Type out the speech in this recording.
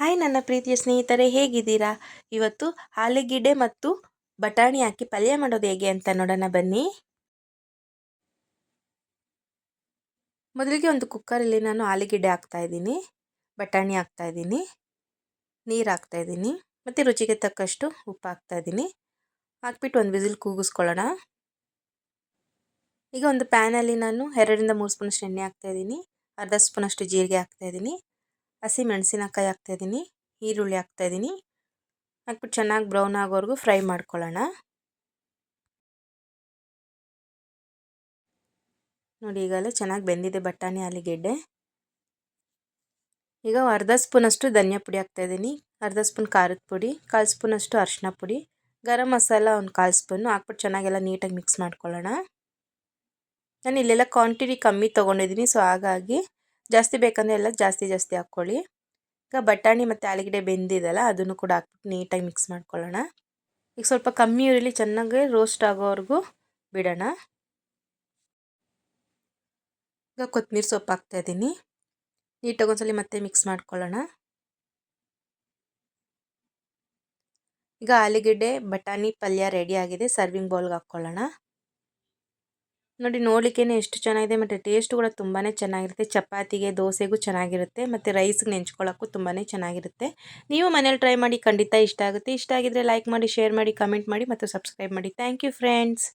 Hi ನನ್ನ ಪ್ರೀತಿಯ ಸ್ನೇಹಿತರೆ, ಹೇಗಿದ್ದೀರಾ? ಇವತ್ತು ಆಲೂಗೆಡ್ಡೆ ಮತ್ತು ಬಟಾಣಿ ಹಾಕಿ ಪಲ್ಯ ಮಾಡೋದು ಹೇಗೆ ಅಂತ ನೋಡೋಣ ಬನ್ನಿ. ಮೊದಲಿಗೆ ಒಂದು ಕುಕ್ಕರಲ್ಲಿ ನಾನು ಆಲೂಗೆಡ್ಡೆ ಇದ್ದೀನಿ, ಬಟಾಣಿ ಹಾಕ್ತಾ ಇದ್ದೀನಿ, ನೀರು ಇದ್ದೀನಿ, ಮತ್ತು ರುಚಿಗೆ ತಕ್ಕಷ್ಟು ಉಪ್ಪು ಹಾಕ್ತಾ ಇದ್ದೀನಿ. ಹಾಕ್ಬಿಟ್ಟು ಒಂದು ವಿಸಿಲ್ ಕೂಗಿಸ್ಕೊಳ್ಳೋಣ. ಈಗ ಒಂದು ಪ್ಯಾನಲ್ಲಿ ನಾನು ಎರಡರಿಂದ ಮೂರು ಸ್ಪೂನಷ್ಟು ಎಣ್ಣೆ ಹಾಕ್ತಾಯಿದ್ದೀನಿ ಅರ್ಧ ಸ್ಪೂನಷ್ಟು ಜೀರಿಗೆ ಹಾಕ್ತಾಯಿದ್ದೀನಿ ಹಸಿ ಮೆಣಸಿನಕಾಯಿ ಹಾಕ್ತಾಯಿದ್ದೀನಿ, ಈರುಳ್ಳಿ ಹಾಕ್ತಾಯಿದ್ದೀನಿ. ಹಾಕ್ಬಿಟ್ಟು ಚೆನ್ನಾಗಿ ಬ್ರೌನ್ ಆಗೋವರೆಗೂ ಫ್ರೈ ಮಾಡ್ಕೊಳ್ಳೋಣ. ನೋಡಿ, ಈಗಲೇ ಚೆನ್ನಾಗಿ ಬೆಂದಿದೆ ಬಟಾಣಿ, ಆಲೂಗೆಡ್ಡೆ. ಈಗ ಅರ್ಧ ಸ್ಪೂನಷ್ಟು ಧನಿಯಾ ಪುಡಿ ಹಾಕ್ತಾಯಿದ್ದೀನಿ. ಅರ್ಧ ಸ್ಪೂನ್ ಖಾರದ ಪುಡಿ, ಕಾಲು ಸ್ಪೂನಷ್ಟು ಅರಿಶಿನ ಪುಡಿ. ಗರಂ ಮಸಾಲ ಒಂದು ಕಾಲು ಸ್ಪೂನು. ಹಾಕ್ಬಿಟ್ಟು ಚೆನ್ನಾಗೆಲ್ಲ ನೀಟಾಗಿ ಮಿಕ್ಸ್ ಮಾಡ್ಕೊಳ್ಳೋಣ. ನಾನು ಇಲ್ಲೆಲ್ಲ ಕ್ವಾಂಟಿಟಿ ಕಮ್ಮಿ ತೊಗೊಂಡಿದ್ದೀನಿ, ಸೊ ಹಾಗಾಗಿ ಜಾಸ್ತಿ ಬೇಕಂದರೆ ಎಲ್ಲ ಜಾಸ್ತಿ ಜಾಸ್ತಿ ಹಾಕ್ಕೊಳ್ಳಿ. ಈಗ ಬಟಾಣಿ ಮತ್ತು ಆಲೂಗಡ್ಡೆ ಬೆಂದಿದೆಯಲ್ಲ ಅದನ್ನು ಕೂಡ ಹಾಕ್ಬಿಟ್ಟು ನೀಟಾಗಿ ಮಿಕ್ಸ್ ಮಾಡ್ಕೊಳ್ಳೋಣ. ಈಗ ಸ್ವಲ್ಪ ಕಮ್ಮಿ ಉರಿಲಿ ಚೆನ್ನಾಗಿ ರೋಸ್ಟ್ ಆಗೋವರೆಗೂ ಬಿಡೋಣ. ಈಗ ಕೊತ್ತಂಬರಿ ಸೊಪ್ಪು ಹಾಕ್ತಾಯಿದ್ದೀನಿ ನೀಟಾಗಿ ಒಂದ್ಸಲಿ ಮತ್ತೆ ಮಿಕ್ಸ್ ಮಾಡ್ಕೊಳ್ಳೋಣ. ಈಗ ಆಲೂಗಡ್ಡೆ, ಬಟಾಣಿ ಪಲ್ಯ ರೆಡಿ ಆಗಿದೆ. ಸರ್ವಿಂಗ್ ಬೌಲ್ಗೆ ಹಾಕ್ಕೊಳ್ಳೋಣ. ನೋಡಿ ನೋಡಲಿಕ್ಕೇ ಎಷ್ಟು ಚೆನ್ನಾಗಿದೆ, ಮತ್ತು ಟೇಸ್ಟ್ ಕೂಡ ತುಂಬಾ ಚೆನ್ನಾಗಿರುತ್ತೆ. ಚಪಾತಿಗೆ, ದೋಸೆಗೂ ಚೆನ್ನಾಗಿರುತ್ತೆ, ಮತ್ತು ರೈಸ್ಗೆ ನೆಂಚ್ಕೊಳ್ಳೋಕ್ಕೂ ತುಂಬಾ ಚೆನ್ನಾಗಿರುತ್ತೆ. ನೀವು ಮನೇಲಿ ಟ್ರೈ ಮಾಡಿ ಖಂಡಿತ ಇಷ್ಟ ಆಗುತ್ತೆ. ಇಷ್ಟ ಆಗಿದ್ದರೆ ಲೈಕ್ ಮಾಡಿ ಶೇರ್ ಮಾಡಿ ಕಮೆಂಟ್ ಮಾಡಿ, ಮತ್ತು ಸಬ್ಸ್ಕ್ರೈಬ್ ಮಾಡಿ. Thank you friends